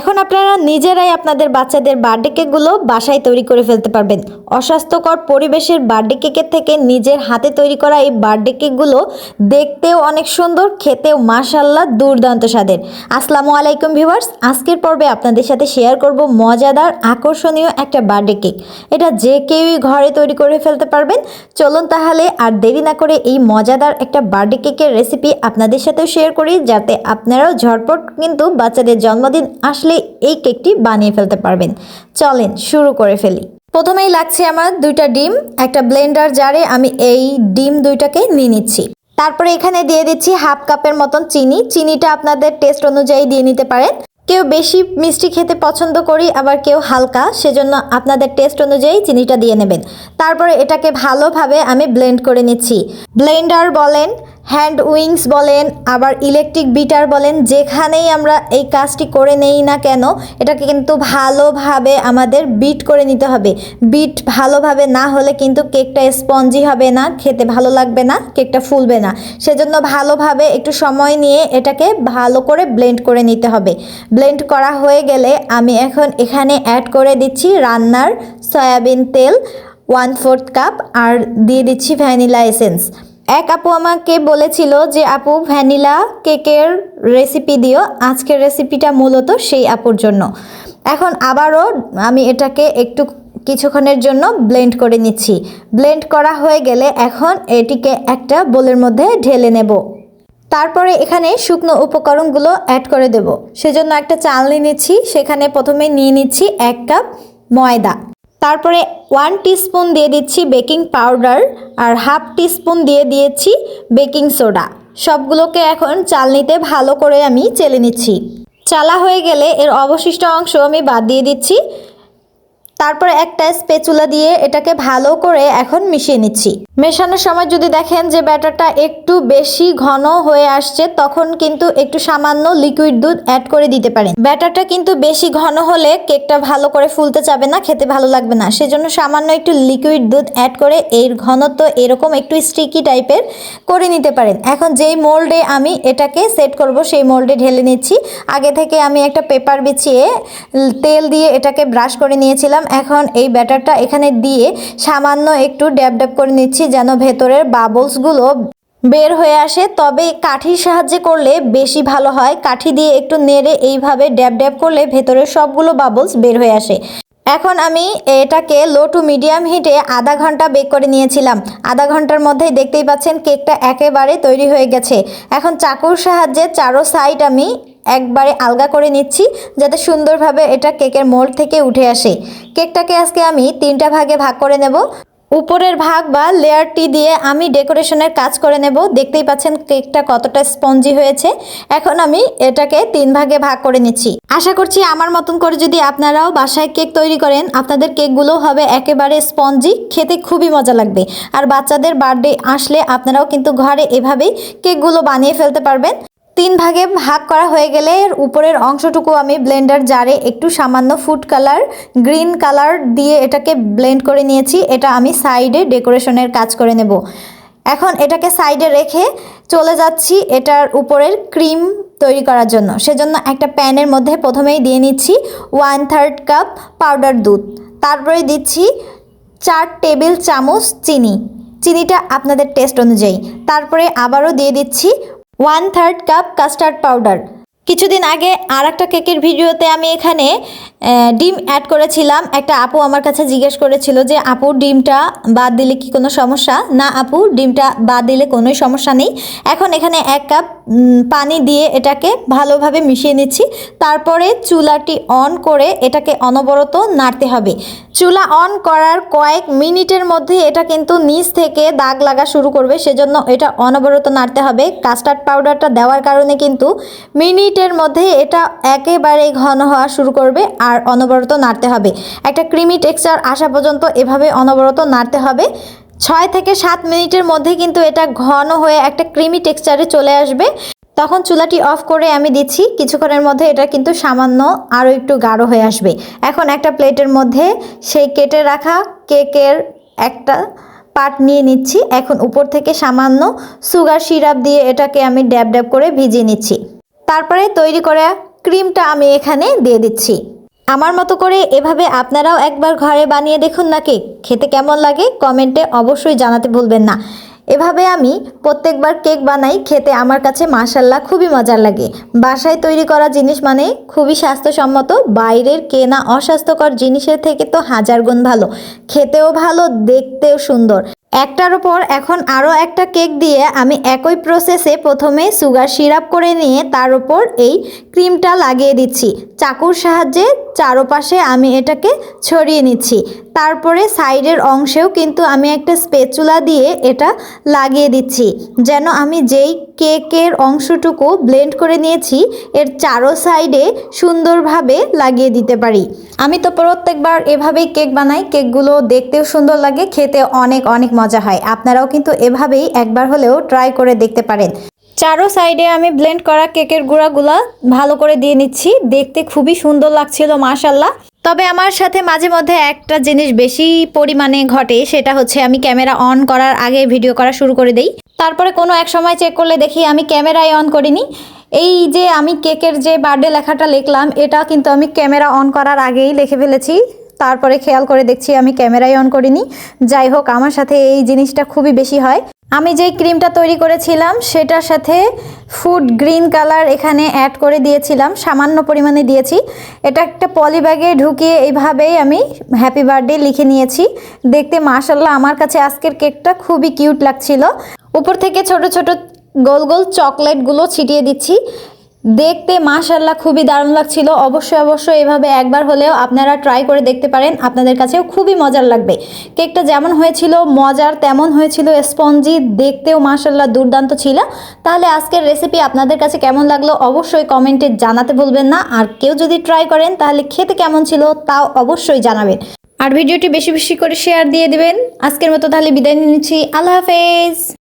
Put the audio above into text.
এখন আপনারা নিজেরাই আপনাদের বাচ্চাদের বার্থডে কেকগুলো বাসায় তৈরি করে ফেলতে পারবেন। অস্বাস্থ্যকর পরিবেশের বার্থডে কেকের থেকে নিজের হাতে তৈরি করা এই বার্থডে কেকগুলো দেখতেও অনেক সুন্দর, খেতেও মাশাল্লাহ দুর্দান্ত স্বাদের। আসসালামু আলাইকুম ভিউয়ার্স, আজকের পর্বে আপনাদের সাথে শেয়ার করব মজাদার, আকর্ষণীয় একটা বার্থডে কেক। এটা যে কেউই ঘরে তৈরি করে ফেলতে পারবেন। চলুন তাহলে আর দেরি না করে এই মজাদার একটা বার্থডে কেকের রেসিপি আপনাদের সাথেও শেয়ার করি, যাতে আপনারাও ঝটপট কিন্তু বাচ্চাদের জন্মদিন আসলে এই কেকটি বানিয়ে ফেলতে পারবেন। চলেন শুরু করে ফেলি। প্রথমেই লাগছে আমার দুইটা ডিম, একটা ব্লেন্ডার জারে আমি এই ডিম দুইটাকে নিয়ে নিচ্ছি। তারপরে এখানে দিয়ে দিচ্ছি হাফ কাপের মতন চিনি। চিনিটা আপনাদের টেস্ট অনুযায়ী দিয়ে নিতে পারেন। কেউ বেশি মিষ্টি খেতে পছন্দ করি, আবার কেউ হালকা, সেজন্য আপনাদের টেস্ট অনুযায়ী চিনিটা দিয়ে নেবেন। তারপরে এটাকে ভালোভাবে আমি ব্লেন্ড করে নিচ্ছি। ব্লেন্ডার বলেন হ্যান্ড উইংস বলেন, আবার ইলেকট্রিক বিটার বলেন, যেখানেই আমরা এই কাজটি করে নেই না কেন, এটাকে কিন্তু ভালোভাবে আমাদের বিট করে নিতে হবে। বিট ভালোভাবে না হলে কিন্তু কেকটা স্পঞ্জি হবে না, খেতে ভালো লাগবে না, কেকটা ফুলবে না। সেজন্য ভালোভাবে একটু সময় নিয়ে এটাকে ভালো করে ব্লেন্ড করে নিতে হবে। ব্লেন্ড করা হয়ে গেলে আমি এখন এখানে অ্যাড করে দিচ্ছি রান্নার সয়াবিন তেল ওয়ান ফোর্থ কাপ, আর দিয়ে দিচ্ছি ভ্যানিলা এসেন্স। এক আপু আমাকে বলেছিল যে, আপু, ভ্যানিলা কেকের রেসিপি দিও। আজকের রেসিপিটা মূলত সেই আপুর জন্য। এখন আবারও আমি এটাকে একটু কিছুক্ষণের জন্য ব্লেন্ড করে নিচ্ছি। ব্লেন্ড করা হয়ে গেলে এখন এটিকে একটা বোলের মধ্যে ঢেলে নেব। তারপরে এখানে শুকনো উপকরণগুলো অ্যাড করে দেব। সেজন্য একটা চালনি নিচ্ছি। সেখানে প্রথমে নিয়ে নিচ্ছি এক কাপ ময়দা। তারপরে ওয়ান টিস্পুন দিয়ে দিচ্ছি বেকিং পাউডার আর হাফ টিস্পুন দিয়ে দিয়েছি বেকিং সোডা সবগুলোকে এখন চালনিতে ভালো করে আমি চেলে নিচ্ছি। চালা হয়ে গেলে এর অবশিষ্ট অংশ আমি বাদ দিয়ে দিচ্ছি। তারপরে একটা স্পেচুলা দিয়ে এটাকে ভালো করে এখন মিশিয়ে নিচ্ছি। মেশানোর সময় যদি দেখেন যে ব্যাটারটা একটু বেশি ঘন হয়ে আসছে, তখন কিন্তু একটু সামান্য লিকুইড দুধ অ্যাড করে দিতে পারেন। ব্যাটারটা কিন্তু বেশি ঘন হলে কেকটা ভালো করে ফুলতে যাবে না, খেতে ভালো লাগবে না। সেজন্য সামান্য একটু লিকুইড দুধ অ্যাড করে এর ঘনত্ব এরকম একটু স্টিকি টাইপের করে নিতে পারেন। এখন যেই মোল্ডে আমি এটাকে সেট করব, সেই মোল্ডে ঢেলে নিচ্ছি। আগে থেকে আমি একটা পেপার বিছিয়ে তেল দিয়ে এটাকে ব্রাশ করে নিয়েছিলাম। এখন এই ব্যাটারটা এখানে দিয়ে সামান্য একটু ড্যাব ড্যাব করে নিচ্ছি যেন ভেতরের বাবলসগুলো বের হয়ে আসে। তবে কাঠির সাহায্যে করলে বেশি ভালো হয়। কাঠি দিয়ে একটু নেড়ে এইভাবে ড্যাব ড্যাব করলে ভেতরের সবগুলো বাবলস বের হয়ে আসে। এখন আমি এটাকে লো টু মিডিয়াম হিটে আধা ঘণ্টা বেক করে নিয়েছিলাম। আধা ঘণ্টার মধ্যেই দেখতেই পাচ্ছেন কেকটা একেবারে তৈরি হয়ে গেছে। এখন চাকুর সাহায্যে চারো সাইড আমি একবারে আলগা করে নিচ্ছি যাতে সুন্দরভাবে এটা কেকের মোল্ড থেকে উঠে আসে। কেকটাকে আজকে আমি তিনটা ভাগে ভাগ করে নেব। উপরের ভাগ বা লেয়ারটি দিয়ে আমি ডেকোরেশনের কাজ করে নেব। দেখতেই পাচ্ছেন কেকটা কতটা স্পঞ্জি হয়েছে। এখন আমি এটাকে তিন ভাগে ভাগ করে নিচ্ছি। আশা করছি আমার মতন করে যদি আপনারাও বাসায় কেক তৈরি করেন, আপনাদের কেকগুলো হবে একেবারে স্পঞ্জি, খেতে খুবই মজা লাগবে। আর বাচ্চাদের বার্থডে আসলে আপনারাও কিন্তু ঘরে এভাবেই কেকগুলো বানিয়ে ফেলতে পারবেন। তিন ভাগে ভাগ করা হয়ে গেলে উপরের অংশটুকু আমি ব্লেন্ডার জারে একটু সামান্য ফুড কালার, গ্রিন কালার দিয়ে এটাকে ব্লেন্ড করে নিয়েছি। এটা আমি সাইডে ডেকোরেশনের কাজ করে নেব। এখন এটাকে সাইডে রেখে চলে যাচ্ছি এটার উপরের ক্রিম তৈরি করার জন্য। সেজন্য একটা প্যানের মধ্যে প্রথমেই দিয়ে নিচ্ছি ওয়ান থার্ড কাপ পাউডার দুধ। তারপরে দিচ্ছি চার টেবিল চামচ চিনি। চিনিটা আপনাদের টেস্ট অনুযায়ী। তারপরে আবারও দিয়ে দিচ্ছি one third cup custard powder. কিছুদিন আগে আর একটা কেকের ভিডিওতে আমি এখানে ডিম অ্যাড করেছিলাম। একটা আপু আমার কাছে জিজ্ঞেস করেছিল যে, আপু, ডিমটা বাদ দিলে কি কোনো সমস্যা? না আপু, ডিমটা বাদ দিলে কোনোই সমস্যা নেই। এখন এখানে এক কাপ পানি দিয়ে এটাকে ভালোভাবে মিশিয়ে নিচ্ছি। তারপরে চুলাটি অন করে এটাকে অনবরত নাড়তে হবে। চুলা অন করার কয়েক মিনিটের মধ্যে এটা কিন্তু নিচ থেকে দাগ লাগা শুরু করবে। সেজন্য এটা অনবরত নাড়তে হবে। কাস্টার্ড পাউডারটা দেওয়ার কারণে কিন্তু মিনিটের মধ্যে এটা একেবারে ঘন হওয়া শুরু করবে আর অনবরত নাড়তে হবে। একটা ক্রিমি টেক্সচার আসা পর্যন্ত এভাবে অনবরত নাড়তে হবে। ছয় থেকে সাত মিনিটের মধ্যে কিন্তু এটা ঘন হয়ে একটা ক্রিমি টেক্সচারে চলে আসবে। তখন চুলাটি অফ করে আমি দিচ্ছি। কিছুক্ষণের মধ্যে এটা কিন্তু সামান্য আরও একটু গাঢ় হয়ে আসবে। এখন একটা প্লেটের মধ্যে সেই কেটে রাখা কেকের একটা পাট নিয়ে নিচ্ছি। এখন উপর থেকে সামান্য সুগার সিরাপ দিয়ে এটাকে আমি ড্যাব ড্যাব করে ভিজিয়ে নিচ্ছি। তারপরে তৈরি করা ক্রিমটা আমি এখানে দিয়ে দিচ্ছি। আমার মতো করে এভাবে আপনারাও একবার ঘরে বানিয়ে দেখুন না কেক খেতে কেমন লাগে কমেন্টে অবশ্যই জানাতে ভুলবেন না। এভাবে আমি প্রত্যেকবার কেক বানাই, খেতে আমার কাছে মাসাল্লাহ খুবই মজার লাগে। বাসায় তৈরি করা জিনিস মানে খুবই স্বাস্থ্যসম্মত, বাইরের কেনা অস্বাস্থ্যকর জিনিসের থেকে তো হাজার গুণ ভালো। খেতেও ভালো, দেখতেও সুন্দর। একটার উপর এখন আরও একটা কেক দিয়ে আমি একই প্রসেসে প্রথমে সুগার সিরাপ করে নিয়ে তার উপর এই ক্রিমটা লাগিয়ে দিচ্ছি। চাকুর সাহায্যে চারোপাশে আমি এটাকে ছড়িয়ে নিচ্ছি। তারপরে সাইডের অংশেও কিন্তু আমি একটা স্পেচুলা দিয়ে এটা লাগিয়ে দিচ্ছি। যেন আমি যেই কেকের অংশটুকু ব্লেন্ড করে নিয়েছি, এর চারো সাইডে সুন্দরভাবে লাগিয়ে দিতে পারি। আমি তো প্রত্যেকবার এভাবেই কেক বানাই, কেকগুলো দেখতেও সুন্দর লাগে, খেতে অনেক অনেক মজা হয়। আপনারাও কিন্তু এভাবেই একবার হলেও ট্রাই করে দেখতে পারেন। চারো সাইডে আমি ব্লেন্ড করা কেকের গুঁড়াগুলা ভালো করে দিয়ে নিচ্ছি। দেখতে খুবই সুন্দর লাগছিল মাশাল্লাহ তবে আমার সাথে মাঝে মধ্যে একটা জিনিস বেশি পরিমাণে ঘটে, সেটা হচ্ছে আমি ক্যামেরা অন করার আগে ভিডিও করা শুরু করে দেই। তারপরে কোনো এক সময় চেক করলে দেখি আমি ক্যামেরাই অন করিনি। এই যে আমি কেকের যে বার্থডে লেখাটা লিখলাম, এটা কিন্তু আমি ক্যামেরা অন করার আগেই লিখে ফেলেছি। তারপরে খেয়াল করে দেখছি আমি ক্যামেরাই অন করিনি। যাই হোক, আমার সাথে এই জিনিসটা খুবই বেশি হয়। আমি যেই ক্রিমটা তৈরি করেছিলাম, সেটার সাথে ফুড গ্রিন কালার এখানে অ্যাড করে দিয়েছিলাম, সামান্য পরিমাণে দিয়েছি। এটা একটা পলি ব্যাগে ঢুকিয়ে এইভাবেই আমি হ্যাপি বার্থডে লিখে নিয়েছি। দেখতে মাশাল্লাহ আমার কাছে আজকের কেকটা খুবই কিউট লাগছিল। উপর থেকে ছোট ছোট গোল গোল চকলেটগুলো ছিটিয়ে দিচ্ছি। দেখতে মাশাল্লাহ খুবই দারুণ লাগছিল। অবশ্যই অবশ্যই এভাবে একবার হলেও আপনারা ট্রাই করে দেখতে পারেন। আপনাদের কাছেও খুবই মজার লাগবে। কেকটা যেমন হয়েছিল, মজার তেমন হয়েছিল স্পঞ্জি। দেখতেও মাশাল্লাহ দুর্দান্ত ছিল। তাহলে আজকের রেসিপি আপনাদের কাছে কেমন লাগল অবশ্যই কমেন্টে জানাতে ভুলবেন না। আর কেউ যদি ট্রাই করেন, তাহলে খেতে কেমন ছিল তাও অবশ্যই জানাবেন। আর ভিডিওটি বেশি বেশি করে শেয়ার দিয়ে দেবেন। আজকের মতো তাহলে বিদায় নিচ্ছি। আল্লাহ হাফেজ।